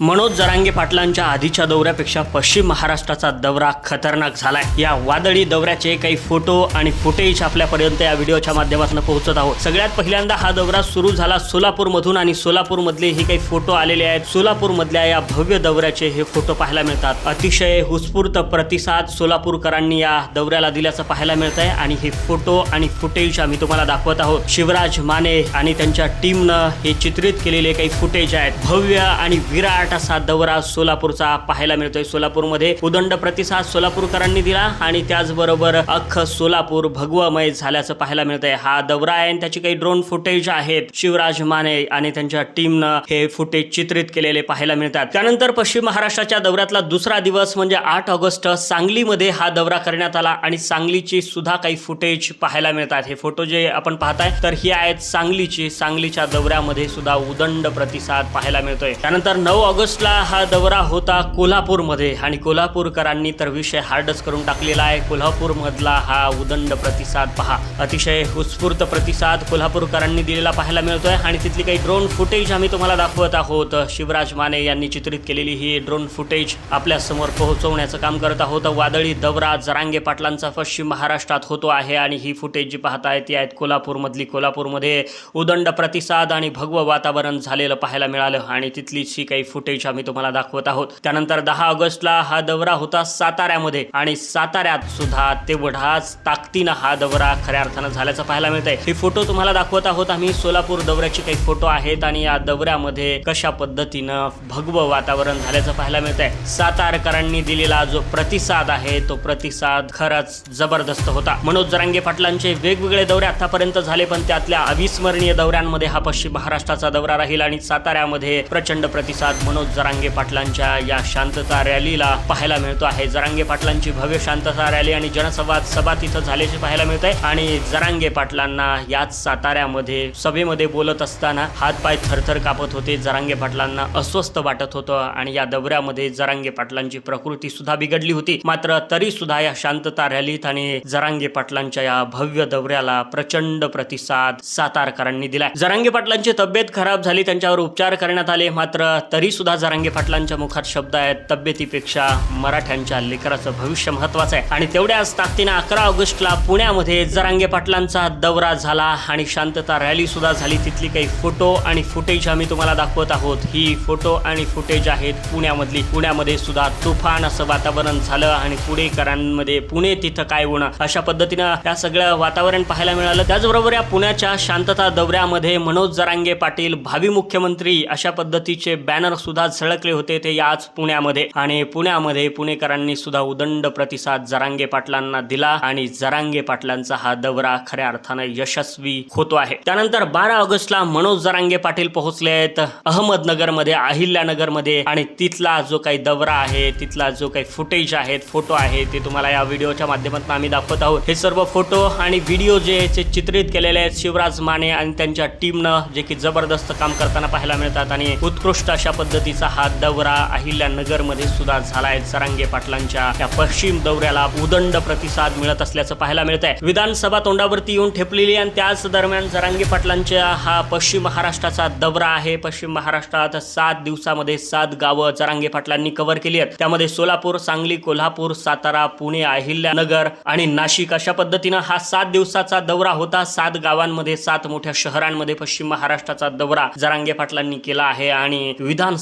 मनोज जरांगे पाटलांच्या आधीच्या दौऱ्यापेक्षा पश्चिम महाराष्ट्राचा दौरा खतरनाक झालाय. या वादळी दौऱ्याचे काही फोटो आणि फुटेज आपल्यापर्यंत या व्हिडिओच्या माध्यमातून पोहोचत आहोत. सगळ्यात पहिल्यांदा हा दौरा सुरू झाला सोलापूरमधून आणि सोलापूरमधले हे काही फोटो आलेले आहेत. सोलापूरमधल्या या भव्य दौऱ्याचे हे फोटो पाहायला मिळतात. अतिशय उत्स्फूर्त प्रतिसाद सोलापूरकरांनी या दौऱ्याला दिल्याचं पाहायला मिळत आहे आणि हे फोटो आणि फुटेज आम्ही तुम्हाला दाखवत आहोत. शिवराज माने आणि त्यांच्या टीमनं हे चित्रित केलेले काही फुटेज आहेत. भव्य आणि विराट असा दौरा सोलापूरचा पाहायला मिळतोय. सोलापूरमध्ये उदंड प्रतिसाद सोलापूरकरांनी दिला आणि त्याचबरोबर अख्ख सोलापूर भगवमय झाल्याचं पाहायला मिळतंय. हा दौरा आहे आणि त्याची काही ड्रोन फुटेज आहेत. शिवराज माने आणि त्यांच्या टीमनं हे फुटेज चित्रित केलेले पाहायला मिळतात. त्यानंतर पश्चिम महाराष्ट्राच्या दौऱ्यातला दुसरा दिवस म्हणजे आठ ऑगस्ट सांगलीमध्ये हा दौरा करण्यात आला आणि सांगलीची सुद्धा काही फुटेज पाहायला मिळतात. हे फोटो जे आपण पाहताय तर ही आहेत सांगलीची सांगलीच्या दौऱ्यामध्ये सुद्धा उदंड प्रतिसाद पाहायला मिळतोय. त्यानंतर नऊ ऑगस्टला हा दौरा होता कोल्हापूरमध्ये आणि कोल्हापूरकरांनी तर विषय हार्डच करून टाकलेला आहे. कोल्हापूरमधला हा उदंड प्रतिसाद पहा. अतिशय उत्स्फूर्त प्रतिसाद कोल्हापूरकरांनी दिलेला पाहायला मिळतोय आणि तिथली काही ड्रोन फुटेज आम्ही तुम्हाला दाखवत आहोत. शिवराज माने यांनी चित्रित केलेली ही ड्रोन फुटेज आपल्यासमोर पोहोचवण्याचं काम करत आहोत. वादळी दौरा जरांगे पाटलांचा पश्चिम महाराष्ट्रात होतो आहे आणि ही फुटेज जी पाहताय ती आहेत कोल्हापूरमधली कोल्हापूरमध्ये उदंड प्रतिसाद आणि भगवं वातावरण झालेलं पाहायला मिळालं आणि तिथलीच काही काही फुटेज आम्ही तुम्हाला दाखवत आहोत. त्यानंतर दहा ऑगस्टला हा दौरा होता साताऱ्यामध्ये आणि साताऱ्यात सुद्धा तेवढाच ताकदीनं हा दौरा खऱ्या अर्थानं झाल्याचं पाहायला मिळत आहे हे फोटो तुम्हाला दाखवत आहोत आम्ही सोलापूर दौऱ्याचे काही फोटो आहेत आणि या दौऱ्यामध्ये कशा पद्धतीनं भगवं वातावरण झाल्याचं पाहायला मिळत आहे सातारकरांनी दिलेला जो प्रतिसाद आहे तो प्रतिसाद खरंच जबरदस्त होता. मनोज जरांगे पाटलांचे वेगवेगळे दौरे आतापर्यंत झाले पण त्यातल्या अविस्मरणीय दौऱ्यांमध्ये हा पश्चिम महाराष्ट्राचा दौरा राहील आणि साताऱ्यामध्ये प्रचंड प्रतिसाद मनोज जरांगे पाटलांच्या या शांतता रॅलीला पाहायला मिळतो आहे. जरांगे पाटलांची भव्य शांतता रॅली आणि जनसंवाद सभा तिथं झाल्याचे पाहायला मिळत आहे आणि जरांगे पाटलांना याच साताऱ्यामध्ये सभेमध्ये बोलत असताना हातपाय थरथर कापत होते. जरांगे पाटलांना अस्वस्थ वाटत होतं आणि या दौऱ्यामध्ये जरांगे पाटलांची प्रकृती सुद्धा बिघडली होती. मात्र तरी सुद्धा या शांतता रॅलीत आणि जरांगे पाटलांच्या या भव्य दौऱ्याला प्रचंड प्रतिसाद सातारकरांनी दिला जरांगे पाटलांची तब्येत खराब झाली त्यांच्यावर उपचार करण्यात आले. मात्र तरी सुद्धा जरांगे पाटलांच्या मुखात शब्द आहेत. तब्येतीपेक्षा मराठ्यांच्या लेकराचं भविष्य महत्वाचं आहे. आणि तेवढ्याच ताकदीनं अकरा ऑगस्टला पुण्यामध्ये जरांगे पाटलांचा दौरा झाला आणि शांतता रॅली सुद्धा झाली. तिथली काही फोटो आणि फुटेज आम्ही तुम्हाला दाखवत आहोत. ही फोटो आणि फुटेज आहेत पुण्यामधली. पुण्यामध्ये सुद्धा तुफान असं वातावरण झालं आणि पुणेकरांमध्ये पुणे तिथं काय होणं? अशा पद्धतीनं या सगळं वातावरण पाहायला मिळालं. त्याचबरोबर या पुण्याच्या शांतता दौऱ्यामध्ये मनोज जरांगे पाटील भावी मुख्यमंत्री अशा पद्धतीचे बॅनर सुद्धा झळकले होते ते याच पुण्यामध्ये. आणि पुण्यामध्ये पुणेकरांनी सुद्धा उदंड प्रतिसाद जरांगे पाटलांना दिला आणि जरांगे पाटलांचा हा दौरा खऱ्या अर्थानं यशस्वी होतो आहे. त्यानंतर बारा ऑगस्टला मनोज जरांगे पाटील पोहोचले आहेत. अहमदनगरमध्ये अहिल्यानगरमध्ये आणि तिथला जो काही दौरा आहे तिथला जो काही फुटेज आहेत फोटो आहे ते तुम्हाला या व्हिडिओच्या माध्यमातून आम्ही दाखवत आहोत. हे सर्व फोटो आणि व्हिडिओ जे जे चित्रित केलेले आहेत शिवराज माने आणि त्यांच्या टीमनं जे की जबरदस्त काम करताना पाहायला मिळतात आणि उत्कृष्ट अशा राष्ट्रवादीचा हा दौरा अहिल्यानगरमध्ये सुद्धा झालाय. सरांगे पाटलांच्या या पश्चिम दौऱ्याला उदंड प्रतिसाद मिळत असल्याचं पाहायला मिळत आहे विधानसभा तोंडावरती येऊन ठेपलेली आणि त्याच दरम्यान सरांगे पाटलांच्या हा पश्चिम महाराष्ट्राचा दौरा आहे. पश्चिम महाराष्ट्रात सात दिवसामध्ये सात गावं जरांगे पाटलांनी कव्हर केली आहेत. त्यामध्ये सोलापूर सांगली कोल्हापूर सातारा पुणे अहिल्यानगर आणि नाशिक अशा पद्धतीनं हा सात दिवसाचा दौरा होता. सात गावांमध्ये सात मोठ्या शहरांमध्ये पश्चिम महाराष्ट्राचा दौरा जरांगे पाटलांनी केला आहे आणि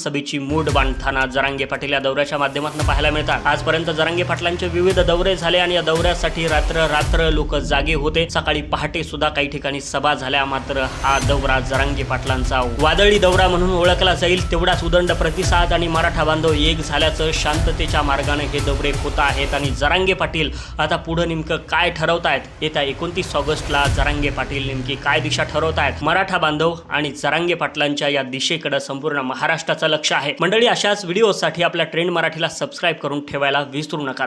विधानसभेची मूड बांधताना जरांगे पाटील या दौऱ्याच्या माध्यमातून पाहायला मिळतात. आजपर्यंत जरांगे पाटलांचे विविध दौरे झाले आणि या दौऱ्यासाठी रात्र रात्र लोक जागे होते. सकाळी पहाटे सुद्धा काही ठिकाणी सभा झाल्या. मात्र हा दौरा जरांगे पाटलांचा वादळी दौरा म्हणून ओळखला जाईल तेवढाच उदंड प्रतिसाद आणि मराठा बांधव एक झाल्याचं शांततेच्या मार्गाने हे दौरे होत आहेत आणि जरांगे पाटील आता पुढे नेमकं काय ठरवतायत? येत्या एकोणतीस ऑगस्टला जरांगे पाटील नेमकी काय दिशा ठरवत आहेत मराठा बांधव आणि जरांगे पाटलांच्या या दिशेकडे संपूर्ण महाराष्ट्राचा लक्ष आहे. मंडळी अशाच व्हिडिओसाठी आपल्या ट्रेंड मराठीला सबस्क्राईब करून ठेवायला विसरू नका.